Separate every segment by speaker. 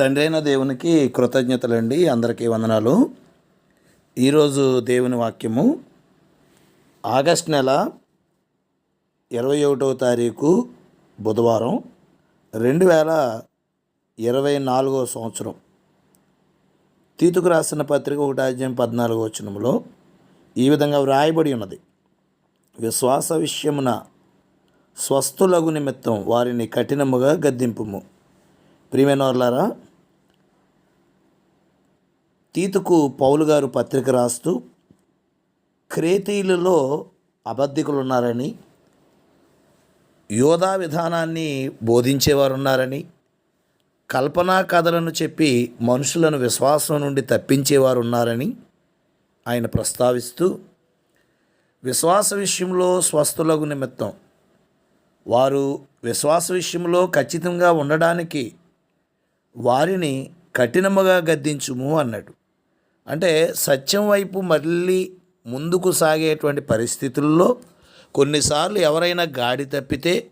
Speaker 1: తండ్రైన దేవునికి కృతజ్ఞతలండి అందరికీ వందనాలు. ఈరోజు దేవుని వాక్యము ఆగస్ట్ నెల ఇరవై ఒకటవ తారీఖు బుధవారం రెండు వేల ఇరవై నాలుగో సంవత్సరం. తీతుకు రాసిన పత్రిక ఒకటి పద్నాలుగో వచనంలో ఈ విధంగా వ్రాయబడి ఉన్నది. విశ్వాస విషయమున స్వస్థులగు నిమిత్తం వారిని కఠినముగా గద్దింపుము. ప్రియమైన తీతుకు పౌలు గారు పత్రిక రాస్తూ క్రేతీయులలో అబద్ధికులు ఉన్నారని యోధా విధానాన్ని బోధించేవారు ఉన్నారని కల్పనా కథలను చెప్పి మనుషులను విశ్వాసం నుండి తప్పించేవారు ఉన్నారని ఆయన ప్రస్తావిస్తూ విశ్వాస విషయంలో స్వస్థులకు నిమిత్తం వారు విశ్వాస విషయంలో ఖచ్చితంగా ఉండడానికి వారిని కఠినముగా గద్దించుము అన్నాడు. అంటే సత్యం వైపు మళ్ళీ ముందుకు సాగేటువంటి పరిస్థితుల్లో కొన్నిసార్లు ఎవరైనా గాడి తప్పితే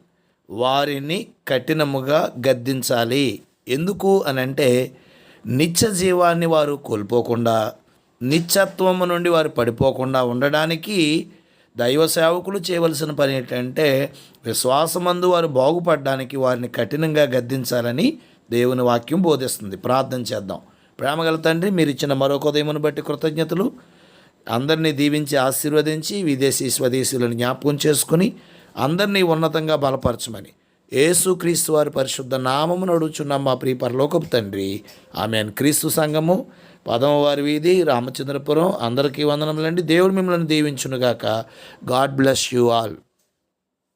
Speaker 1: వారిని కఠినముగా గద్దించాలి. ఎందుకు అని అంటే నిత్య జీవాన్ని వారు కోల్పోకుండా నిత్యత్వము నుండి వారు పడిపోకుండా ఉండడానికి దైవ సేవకులు చేయవలసిన పని ఏంటంటే విశ్వాసమందు వారు బాగుపడడానికి వారిని కఠినంగా గద్దించాలని దేవుని వాక్యం బోధిస్తుంది. ప్రార్థన చేద్దాం. ప్రేమగల తండ్రి మీరు ఇచ్చిన మరొక ఉదయమును బట్టి కృతజ్ఞతలు. అందరినీ దీవించి ఆశీర్వదించి విదేశీ స్వదేశీయులను జ్ఞాపకం చేసుకుని అందరినీ ఉన్నతంగా బలపరచమని. ఏసు క్రీస్తు వారి పరిశుద్ధ నామము నడుచున్న మా ప్రియ పరలోకపు తండ్రి. ఆమె క్రీస్తు సంఘము పదమవారి వీధి రామచంద్రపురం. అందరికీ వందనములండి. దేవుడు మిమ్మల్ని దీవించునుగాక. God bless you all.